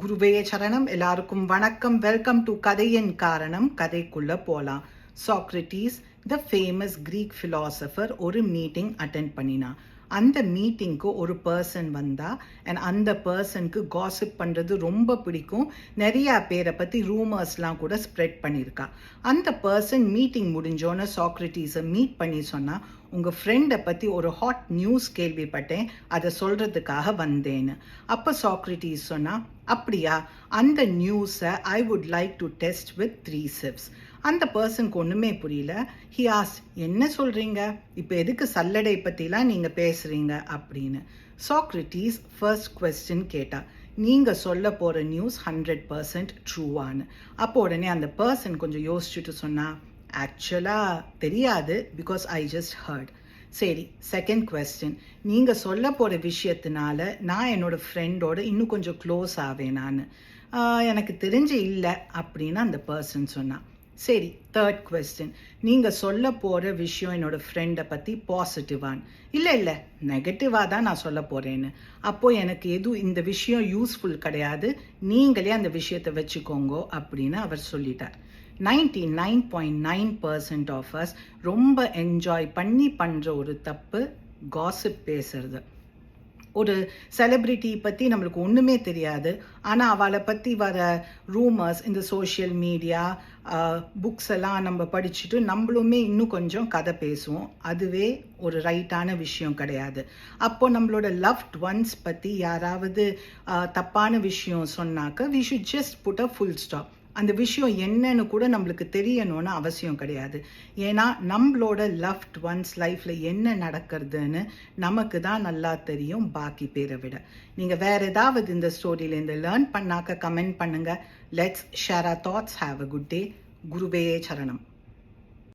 குருவே சரணம். எல்லாருக்கும் வணக்கம். வெல்கம் டு கதையின் காரணம். கதைக்குள்ள போலாம். Socrates the famous Greek philosopher ஒரு மீட்டிங் அட்டென்ட் பண்ணினா அந்த மீட்டிங்க்கு ஒரு பர்சன் வந்தால் அண்ட் அந்த பர்சனுக்கு காசிப் பண்ணுறது ரொம்ப பிடிக்கும். நிறையா பேரை பற்றி ரூமர்ஸ்லாம் கூட ஸ்ப்ரெட் பண்ணியிருக்கா. அந்த பர்சன் மீட்டிங் முடிஞ்சோன்னு சாக்ரட்டிஸை மீட் பண்ணி சொன்னால் உங்கள் ஃப்ரெண்டை பற்றி ஒரு ஹாட் நியூஸ் கேள்விப்பட்டேன் அதை சொல்கிறதுக்காக வந்தேன்னு. அப்போ சாக்ரட்டிஸ் சொன்னால் அப்படியா அந்த நியூஸை I would like to test with three chips அந்த பர்சனுக்கு ஒன்றுமே புரியல. ஹி ஆஸ் என்ன சொல்கிறீங்க இப்போ எதுக்கு சல்லடை பற்றிலாம் நீங்கள் பேசுகிறீங்க அப்படின்னு. சாக்ரிட்டிஸ் ஃபர்ஸ்ட் கொஸ்டின் கேட்டால் நீங்கள் சொல்ல போகிற நியூஸ் ஹண்ட்ரட் பர்சன்ட் ட்ரூவான்னு அப்போ உடனே அந்த பர்சன் கொஞ்சம் யோசிச்சுட்டு சொன்னால் ஆக்சுவலாக தெரியாது பிகாஸ் ஐ ஜஸ்ட் ஹர்ட் சரி செகண்ட் கொஸ்டின் நீங்கள் சொல்ல போகிற விஷயத்தினால நான் என்னோட ஃப்ரெண்டோட இன்னும் கொஞ்சம் க்ளோஸ் ஆவேன் நான் எனக்கு தெரிஞ்சு இல்லை அப்படின்னு அந்த பர்சன் சொன்னான் சரி தேர்ட் கொஸ்டின் நீங்கள் சொல்ல போகிற விஷயம் என்னோட ஃப்ரெண்டை பற்றி பாசிட்டிவான் இல்லை இல்லை நெகட்டிவாக தான் நான் சொல்ல போகிறேன்னு அப்போது எனக்கு எதுவும் இந்த விஷயம் யூஸ்ஃபுல் கிடையாது. நீங்களே அந்த விஷயத்தை வச்சுக்கோங்க அப்படின்னு அவர் சொல்லிட்டார். Ninety nine point nine percent of us ரொம்ப என்ஜாய் பண்ணி பண்ணுற ஒரு தப்பு காசிப் பேசுறது. ஒரு செலிப்ரிட்டி பற்றி நம்மளுக்கு ஒன்றுமே தெரியாது. ஆனால் அவளை பற்றி வர ரூமர்ஸ் இந்த சோஷியல் மீடியா புக்ஸ் எல்லாம் நம்ம படிச்சுட்டு நம்மளுமே இன்னும் கொஞ்சம் கதை பேசுவோம். அதுவே ஒரு ரைட்டான விஷயம் கிடையாது. அப்போ நம்மளோட லவ்ட் ஒன்ஸ் பற்றி யாராவது தப்பான விஷயம் சொன்னாக்க we should just put a full stop அந்த விஷயம் என்னன்னு கூட நம்மளுக்கு தெரியணும்னு அவசியம் கிடையாது. ஏன்னா நம்மளோட லவ்ட் ஒன்ஸ் லைஃப்பில் என்ன நடக்கிறதுன்னு நமக்கு தான் நல்லா தெரியும் பாக்கி பேரை விட. நீங்கள் வேறு ஏதாவது இந்த ஸ்டோரியிலேருந்து லேர்ன் பண்ணாக்க கமெண்ட் பண்ணுங்கள் let's share our thoughts have a good day குருவே சரணம்.